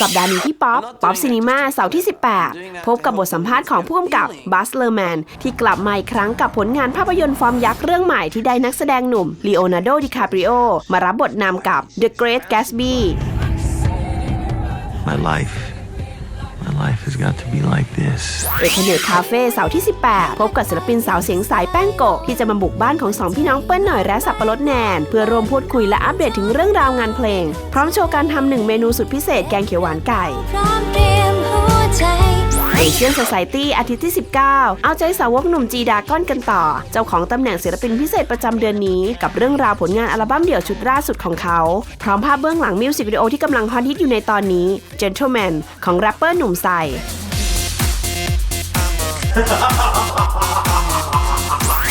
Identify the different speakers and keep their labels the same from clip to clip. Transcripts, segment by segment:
Speaker 1: สัปดาห์นี้ที่ป๊อป ป๊อปซีนีมาเสาร์ที่ 18 พบกับบทสัมภาษณ์ของผู้กำกับบัสเลอร์แมน ที่กลับมาอีกครั้งกับผลงานภาพยนตร์ฟอร์มยักษ์เรื่องใหม่ที่ได้นักแสดงหนุ่มลีโอนาร์โด ดิคาปริโอ มารับบทนำกับ The Great Gatsby
Speaker 2: My life. My life has got to be like this.
Speaker 1: เอกเนตคาเฟ่เสาร์ที่ 18 พบกับศิลปินสาวเสียงสายแป้งโกะที่จะมาบุกบ้านของสองพี่น้องเปิ้ลหน่อยและสับปะรดแนน เพื่อรวมพูดคุยและอัปเดตถึงเรื่องราวงานเพลง พร้อมโชว์การทำหนึ่งเมนูสุดพิเศษแกงเขียวหวานไก่
Speaker 3: พร้อมเตรียมหัวใจ
Speaker 1: เอเชียน o c i ตี้อาทิตย์ที่ 19 เอาใจสาวกหนุ่มจีดาก้อนกันต่อ เจ้าของตำแหน่งศิลปินพิเศษประจำเดือนนี้กับเรื่องราวผลงานอัลบั้มเดี่ยวชุดล่าสุดของเขา พร้อมภาพเบื้องหลังมิวสิกวิดีโอที่กำลังฮอตฮิตอยู่ในตอนนี้ Gentleman ของแรปเปอร์หนุ่มใส่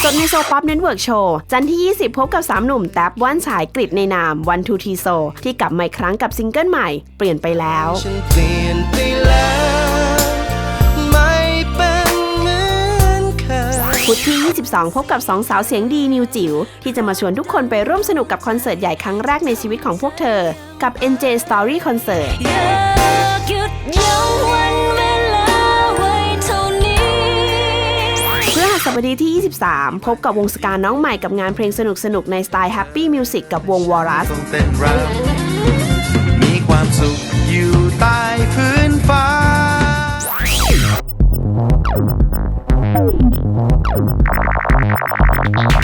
Speaker 1: สดในโซป๊อปเน็ตเวิร์กโชว์จันที่ 20 พบกับ 3 หนุ่มแท็บว่านฉายกริดในนาม One Two T So ที่กลับมาอีกครั้งกับซิงเกิลใหม่ เปลี่ยนไปแล้ว พุธที่ 22 พบกับสองสาวเสียงดีนิวจิ๋วที่จะมาชวนทุกคนไปร่วมสนุกกับคอนเสิร์ตใหญ่ครั้งแรกในชีวิตของพวกเธอ กับ NJ Story Concert
Speaker 3: อยากหยุดยั้งวันเวลาไว้เท่านี้
Speaker 1: เพื่อหัสบดีที่ 23 พบกับวงสการน้องใหม่กับงานเพลงสนุกๆ ในสไตล์ Happy Music กับวงวอรัส
Speaker 4: ねっ。